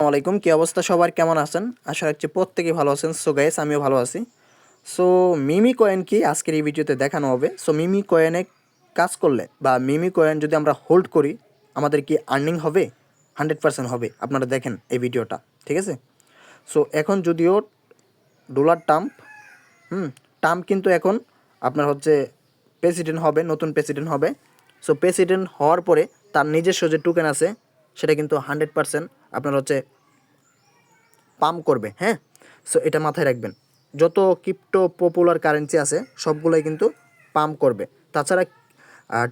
আলাইকুম কী অবস্থা সবার? কেমন আছেন? আশা রাখছি প্রত্যেকেই ভালো আছেন। সো গাইস আমিও ভালো আছি। সো মিমি কয়েন কি আজকের এই ভিডিওতে দেখানো হবে। সো মিমি কয়েনে কাজ করলে বা মিমি কয়েন যদি আমরা হোল্ড করি, আমাদের কি আর্নিং হবে? হান্ড্রেড পার্সেন্ট হবে। আপনারা দেখেন এই ভিডিওটা। ঠিক আছে? সো এখন যদিও ডলার টাম্প হুম টাম্প কিন্তু এখন আপনার হচ্ছে প্রেসিডেন্ট হবে, নতুন প্রেসিডেন্ট হবে। সো প্রেসিডেন্ট হওয়ার পরে তার নিজস্ব যে টোকেন আছে সেটা কিন্তু হান্ড্রেড পার্সেন্ট আপনার হচ্ছে পাম্প করবে হ্যাঁ? সো এটা মাথায় রাখবেন। যত ক্রিপ্টো পপুলার কারেন্সি আছে, সবগুলোই কিন্তু পাম্প করবে। তাছাড়া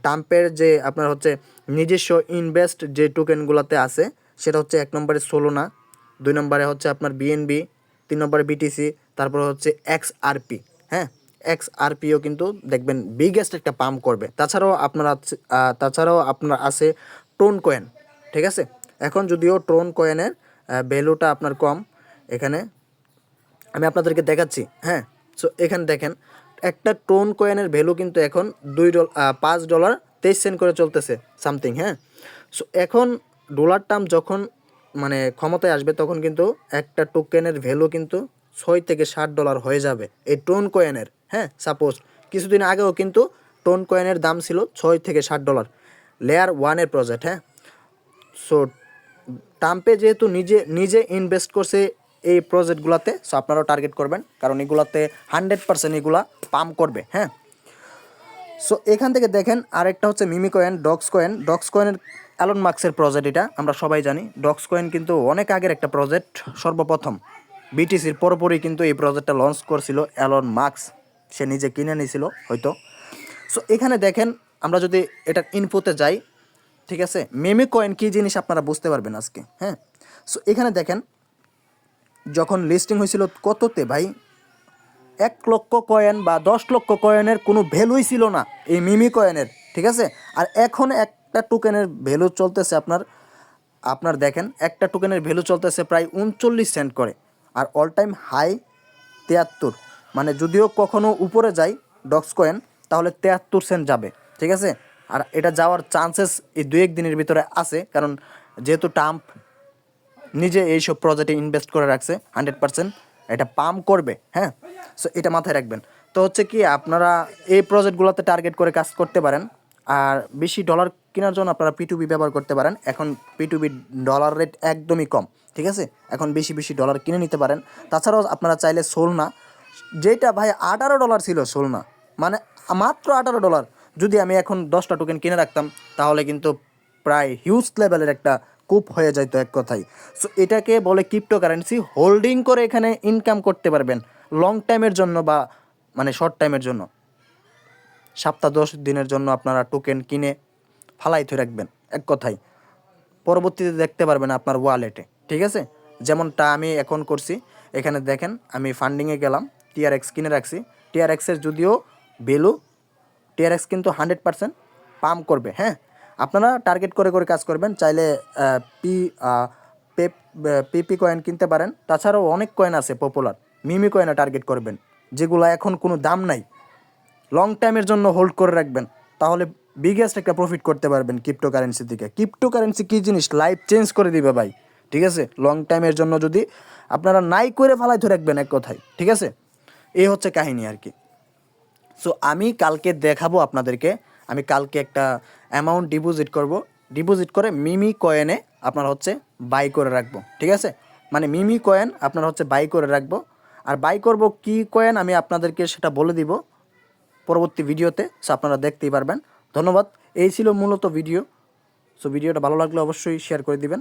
টাম্পের যে আপনার হচ্ছে নিজস্ব ইনভেস্ট যে টোকেনগুলোতে আছে, সেটা হচ্ছে এক নম্বরে সোলোনা দুই নম্বরে হচ্ছে আপনার বিএনবি তিন নম্বরে বিটিসি তারপর হচ্ছে এক্স আরপি হ্যাঁ? এক্স আরপিও কিন্তু দেখবেন বিগেস্ট একটা পাম্প করবে। তাছাড়াও আপনার তাছাড়াও আপনার আছে টোন কয়েন ঠিক আছে? এখন যদিও ট্রোন কয়েনের ভ্যালুটা আপনার কম, এখানে আমি আপনাদেরকে দেখাচ্ছি হ্যাঁ? সো এখানে দেখেন, একটা টোন কয়েনের ভ্যালু কিন্তু এখন দুই ডলার পাঁচ ডলার তেইশ সেন্ট করে চলতেছে সামথিং হ্যাঁ? সো এখন ডলার টার্ম যখন মানে ক্ষমতায় আসবে, তখন কিন্তু একটা টোকেনের ভ্যালু কিন্তু ছয় থেকে ষাট ডলার হয়ে যাবে, এই টোন কয়েনের হ্যাঁ? সাপোজ কিছুদিন আগেও কিন্তু টোন কয়েনের দাম ছিল ছয় থেকে ষাট ডলার লেয়ার ওয়ানের প্রজেক্ট হ্যাঁ? সো ট্রাম্পে যেহেতু নিজে নিজে ইনভেস্ট করছে এই প্রজেক্টগুলোতে সো আপনারাও টার্গেট করবেন, কারণ এগুলাতে হান্ড্রেড পার্সেন্ট এগুলা পাম্প করবে হ্যাঁ? সো এখান থেকে দেখেন আরেকটা হচ্ছে meme coin docs coin docs কয়েনের অ্যালন মার্কসের প্রজেক্ট এটা, আমরা সবাই জানি। ডক্স কয়েন কিন্তু অনেক আগের একটা প্রজেক্ট সর্বপ্রথম। বিটিসির পরপরই কিন্তু এই প্রজেক্টটা লঞ্চ করছিল অ্যালন মার্কস সে নিজে কিনে নিয়েছিল হয়তো। সো এখানে দেখেন, আমরা যদি এটার ইনফোতে যাই ঠিক আছে? মেমি কয়েন কী জিনিস আপনারা বুঝতে পারবেন আজকে হ্যাঁ? সো এখানে দেখেন, যখন লিস্টিং হয়েছিল কততে ভাই? এক লক্ষ কয়েন বা দশ লক্ষ কয়েনের কোনো ভ্যালুই ছিল না এই মিমি কয়েনের ঠিক আছে? আর এখন একটা টোকেনের ভ্যালু চলতেছে আপনার আপনার দেখেন, একটা টোকেনের ভ্যালু চলতেছে প্রায় উনচল্লিশ সেন্ট করে, আর অল টাইম হাই তিয়াত্তর। মানে যদিও কখনো উপরে যায় ডক্স কয়েন তাহলে তিয়াত্তর সেন্ট যাবে, ঠিক আছে? আর এটা যাওয়ার চান্সেস এই দু এক দিনের ভিতরে আছে, কারণ যেহেতু টাম্প নিজে এইসব প্রজেক্টে ইনভেস্ট করে রাখছে হান্ড্রেড পার্সেন্ট এটা পাম্প করবে হ্যাঁ? সো এটা মাথায় রাখবেন। তো হচ্ছে কি, আপনারা এই প্রজেক্টগুলোতে টার্গেট করে কাজ করতে পারেন, আর বেশি ডলার কেনার জন্য আপনারা পিটুবি ব্যবহার করতে পারেন। এখন পিটুবি ডলার রেট একদমই কম, ঠিক আছে? এখন বেশি বেশি ডলার কিনে নিতে পারেন। তাছাড়াও আপনারা চাইলে সোলনা যেটা ভাই আঠারো ডলার ছিল সোলনা মানে মাত্র আঠারো ডলার যদি আমি এখন দশটা টোকেন কিনে রাখতাম, তাহলে কিন্তু প্রায় হিউজ লেভেলের একটা কূপ হয়ে যেত এক কথায়। সো এটাকে বলে ক্রিপ্টো কারেন্সি হোল্ডিং করে এখানে ইনকাম করতে পারবেন লং টাইমের জন্য বা মানে শর্ট টাইমের জন্য। সপ্তাহ দশ দিনের জন্য আপনারা টোকেন কিনে ফালাই থয়ে রাখবেন, এক কথায়। পরবর্তীতে দেখতে পারবেন আপনার ওয়ালেটে ঠিক আছে? যেমনটা আমি এখন করছি, এখানে দেখেন, আমি ফান্ডিংয়ে গেলাম টিআরএক্স কিনে রাখছি। টিআরএক্সের যদিও ভ্যালু টিআরএক্স কিন্তু হান্ড্রেড পার্সেন্ট পাম্প করবে হ্যাঁ? আপনারা টার্গেট করে করে কাজ করবেন, চাইলে পি পেপ কয়েন কিনতে পারেন। তাছাড়াও অনেক কয়েন আছে পপুলার মিমি কয়েনে টার্গেট করবেন, যেগুলো এখন কোনো দাম নাই। লং টাইমের জন্য হোল্ড করে রাখবেন, তাহলে বিগেস্ট একটা প্রফিট করতে পারবেন ক্রিপ্টো কারেন্সি থেকে। ক্রিপ্টো কারেন্সি কী জিনিস? লাইফ চেঞ্জ করে দিবে ভাই, ঠিক আছে? লং টাইমের জন্য যদি আপনারা নাই করে ফালাই ধরে রাখবেন এক কথায়, ঠিক আছে? এই হচ্ছে কাহিনী আর কি। সো আমি কালকে দেখাবো আপনাদেরকে। আমি কালকে একটা অ্যামাউন্ট ডিপোজিট করব। ডিপোজিট করে মিমি কয়েনে আপনার হচ্ছে বাই করে রাখব। ঠিক আছে? মানে মিমি কয়েন আপনার হচ্ছে বাই করে রাখব। আর বাই করব কি কয়েন আমি আপনাদেরকে সেটা বলে দিব পরবর্তী ভিডিওতে। সো আপনারা দেখতেই পারবেন। ধন্যবাদ। এই ছিল মূলত ভিডিও সো ভিডিওটা ভালো লাগলে অবশ্যই শেয়ার করে দিবেন।